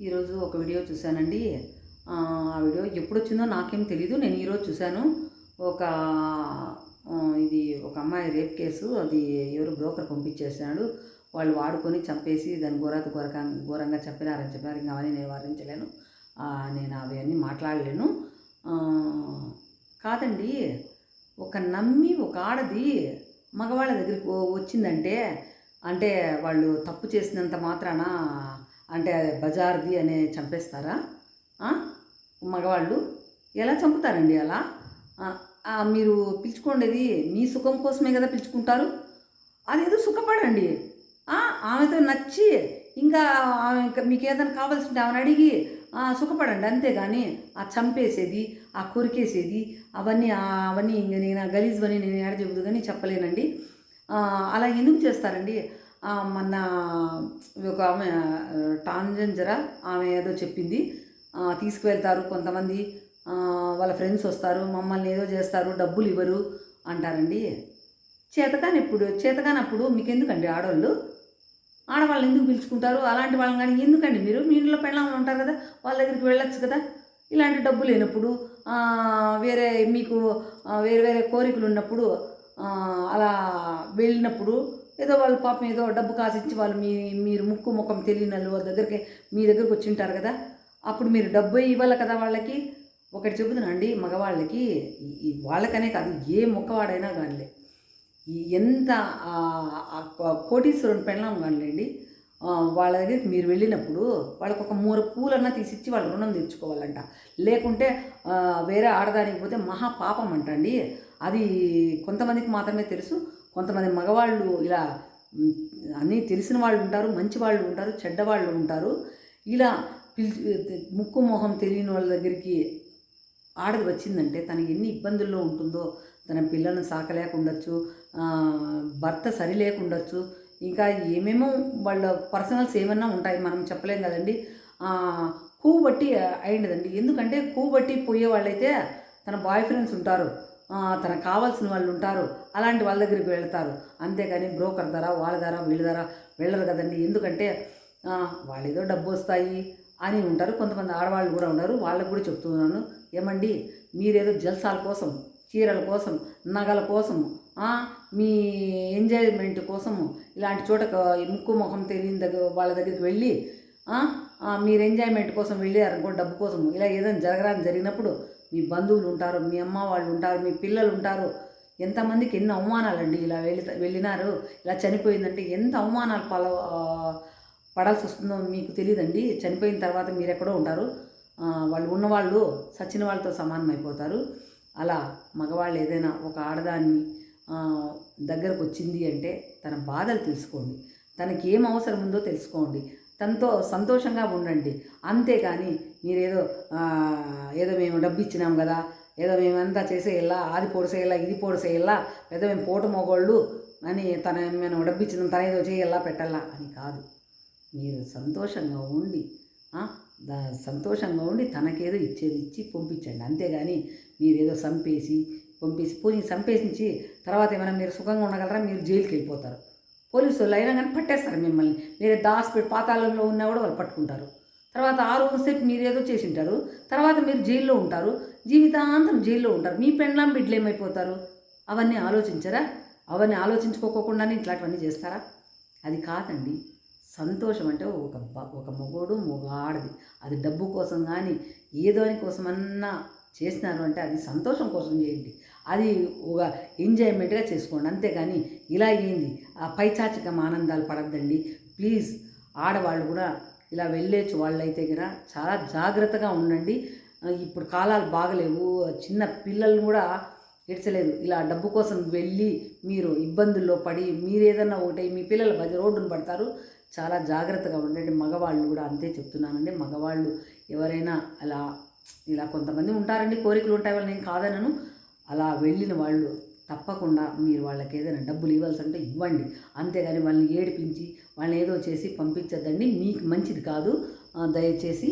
ఈరోజు ఒక వీడియో చూశానండి. ఆ వీడియో ఎప్పుడు వచ్చిందో నాకేం తెలీదు. నేను ఈరోజు చూశాను. ఒక ఇది ఒక అమ్మాయి రేప్ కేసు. అది ఎవరు బ్రోకర్ పంపించేసాడు వాళ్ళు వాడుకొని చంపేసి దాని ఘోరాతి ఘోరక ఘోరంగా చెప్పినారని చెప్పారు ఇంకా అవన్నీ నేను వారించలేను. నేను అవన్నీ మాట్లాడలేను. కాదండి. ఒక నమ్మి ఒక ఆడది మగవాళ్ళ దగ్గరికి వచ్చిందంటే అంటే వాళ్ళు తప్పు చేసినంత మాత్రాన అంటే బజార్ది అనే చంపేస్తారా? మగవాళ్ళు ఎలా చంపుతారండి అలా? మీరు పిలుచుకోండి మీ సుఖం కోసమే కదా పిలుచుకుంటారు? అదేదో సుఖపడండి. ఆమెతో నచ్చి ఇంకా ఆమె ఇంకా మీకు ఏదైనా కావాల్సింటే ఆమెను అడిగి సుఖపడండి అంతేగాని ఆ చంపేసేది ఆ కొరికేసేది అవన్నీ అవన్నీ ఇంక నేను గలీజ్వని గలీజ్ నేను ఏడ చెబుతుందని కానీ చెప్పలేనండి అలా ఎందుకు చేస్తారండి? మొన్న ఒక ఆమె టాంజెంజరా ఆమె ఏదో చెప్పింది. తీసుకువెళ్తారు కొంతమంది వాళ్ళ ఫ్రెండ్స్ వస్తారు మమ్మల్ని ఏదో చేస్తారు డబ్బులు ఇవ్వరు అంటారండి. చేతకానప్పుడు చేతకానప్పుడు మీకు ఎందుకండి ఆడవాళ్ళు ఆడవాళ్ళని ఎందుకు పిలుచుకుంటారు? అలాంటి వాళ్ళని కానీ ఎందుకండి మీరు? మీ ఇంట్లో పెళ్ళామని ఉంటారు కదా వాళ్ళ దగ్గరికి వెళ్ళొచ్చు కదా. ఇలాంటి డబ్బు లేనప్పుడు వేరే మీకు వేరే వేరే కోరికలు ఉన్నప్పుడు అలా వెళ్ళినప్పుడు ఏదో వాళ్ళు పాపం ఏదో డబ్బు కాసిచ్చి వాళ్ళు మీ మీరు ముక్కు ముఖం తెలియని వాళ్ళు వాళ్ళ దగ్గరికి మీ దగ్గరికి వచ్చి ఉంటారు కదా? అప్పుడు మీరు డబ్బు ఇవ్వాలి కదా వాళ్ళకి? ఒకటి చెబుతున్నానండి మగవాళ్ళకి వాళ్ళకనే కాదు ఏ మొక్కవాడైనా కానిలే. ఎంత కోటీశ్వరుని పెళ్ళాం కానిలేండి. వాళ్ళ దగ్గరికి మీరు వెళ్ళినప్పుడు వాళ్ళకి ఒక మూర పూలన్నా తీసిచ్చి వాళ్ళు రుణం తెచ్చుకోవాలంట. లేకుంటే వేరే ఆడదానికి పోతే మహా పాపం అంటండి. అది కొంతమందికి మాత్రమే తెలుసు కొంతమంది మగవాళ్ళు ఇలా అన్నీ తెలిసిన వాళ్ళు ఉంటారు మంచి వాళ్ళు ఉంటారు చెడ్డవాళ్ళు ఉంటారు. ఇలా పిలిచి ముక్కు మొహం తెలియని వాళ్ళ దగ్గరికి ఆడది వచ్చిందంటే తనకి ఎన్ని ఇబ్బందుల్లో ఉంటుందో తన పిల్లలను సాకలేకుండొచ్చు భర్త సరి లేకుండొచ్చు ఇంకా ఏమేమో వాళ్ళ పర్సనల్స్ ఏమన్నా ఉంటాయి మనం చెప్పలేం కదండి. ఆ, బట్టి అయిండదండి. ఎందుకంటే కొవ్వు బట్టి పోయే వాళ్ళైతే తన బాయ్ ఫ్రెండ్స్ ఉంటారు. తనకు కావాల్సిన వాళ్ళు ఉంటారు. అలాంటి వాళ్ళ దగ్గరికి వెళ్తారు. అంతేగాని బ్రోకర్ ధర వాళ్ళ ధర వీళ్ళ ధర వెళ్ళరు కదండి. ఎందుకంటే వాళ్ళేదో వాళ్ళు ఏదో డబ్బు వస్తాయి అని ఉంటారు. కొంతమంది ఆడవాళ్ళు కూడా ఉన్నారు. వాళ్ళకు కూడా చెప్తున్నాను. ఏమండి మీరేదో జల్సాల కోసం చీరల కోసం నగల కోసం మీ ఎంజాయ్మెంట్ కోసము ఇలాంటి చోట ముక్కు ముఖం తెలియని దగ్గర వాళ్ళ దగ్గరికి వెళ్ళి మీరు ఎంజాయ్మెంట్ కోసం వెళ్ళారనుకో డబ్బు కోసం ఇలా ఏదైనా జరగరాని జరిగినప్పుడు మీ బంధువులు ఉంటారు మీ అమ్మ వాళ్ళు ఉంటారు మీ పిల్లలు ఉంటారు. ఎంతమందికి ఎన్ని అవమానాలండి ఇలా వెళ్ళి వెళ్ళినారు ఇలా చనిపోయిందంటే ఎంత అవమానాలు పాల పడాల్సి వస్తుందో మీకు తెలియదండి చనిపోయిన తర్వాత మీరు ఎక్కడో ఉంటారు వాళ్ళు ఉన్నవాళ్ళు సచిన వాళ్ళతో సమానం అయిపోతారు అలా మగవాళ్ళు ఏదైనా ఒక ఆడదాన్ని దగ్గరకు వచ్చింది అంటే తన బాధలు తెలుసుకోండి. తనకి ఏం అవసరం ఉందో తెలుసుకోండి. తనతో సంతోషంగా ఉండండి. అంతేగాని మీరేదో ఏదో మేము డబ్బు ఇచ్చినాం కదా ఏదో మేమంతా చేసేయాలా అది పొడిసేయాలా ఇది పొడిసేయాలా ఏదో మేము పోటు మొగోళ్ళు అని తన మేము డబ్బు ఇచ్చినాం తన ఏదో చేయాలా పెట్టాలా అని కాదు. మీరు సంతోషంగా ఉండి దా సంతోషంగా ఉండి తనకేదో ఇచ్చేది ఇచ్చి పంపించండి. అంతేగాని మీరేదో చంపేసి పంపేసి పోయి సంపేసించి తర్వాత ఏమైనా మీరు సుఖంగా ఉండగలరా మీరు జైలుకి వెళ్ళిపోతారు పోలీసు వాళ్ళు అయినా కానీ పట్టేస్తారు మిమ్మల్ని. మీరు దాచిపెట్టి పాతాళంలో ఉన్నా కూడా వాళ్ళు పట్టుకుంటారు. తర్వాత ఆ రోజు సేపు మీరేదో చేసి ఉంటారు తర్వాత మీరు జైల్లో ఉంటారు. జీవితాంతం జైల్లో ఉంటారు. మీ పెండ్లాం బిడ్డలు ఏమైపోతారు? అవన్నీ ఆలోచించరా? అవన్నీ ఆలోచించుకోకుండానే ఇట్లాంటివన్నీ చేస్తారా? అది కాదండి. సంతోషం అంటే ఒక ఒక మగోడు మొగ అది డబ్బు కోసం కానీ ఏదోని కోసమన్నా చేసినారు అంటే అది సంతోషం కోసం చేయండి. అది ఒక ఎంజాయ్మెంట్గా చేసుకోండి. అంతేగాని ఇలా ఏంది? ఆ పైచాచికం ఆనందాలు పడద్దండి. ప్లీజ్ ఆడవాళ్ళు కూడా ఇలా వెళ్ళేచ్చు వాళ్ళైతే కదా చాలా జాగ్రత్తగా ఉండండి. ఇప్పుడు కాలాలు బాగలేవు. చిన్న పిల్లల్ని కూడా ఇడ్చలేదు ఇలా డబ్బు కోసం వెళ్ళి మీరు ఇబ్బందుల్లో పడి మీరు ఏదన్నా ఒకటి మీ పిల్లలు బజ రోడ్డును పడతారు. చాలా జాగ్రత్తగా ఉండండి. మగవాళ్ళు కూడా అంతే చెప్తున్నానండి. మగవాళ్ళు ఎవరైనా అలా ఇలా కొంతమంది ఉంటారండి. కోరికలు ఉంటాయి. వాళ్ళు నేను కాదనను. అలా వెళ్ళిన వాళ్ళు తప్పకుండా మీరు వాళ్ళకి ఏదైనా డబ్బులు ఇవ్వాల్సి అంటే ఇవ్వండి. అంతేగాని వాళ్ళని ఏడిపించి వాళ్ళని ఏదో చేసి పంపించద్దండి. మీకు మంచిది కాదు. దయచేసి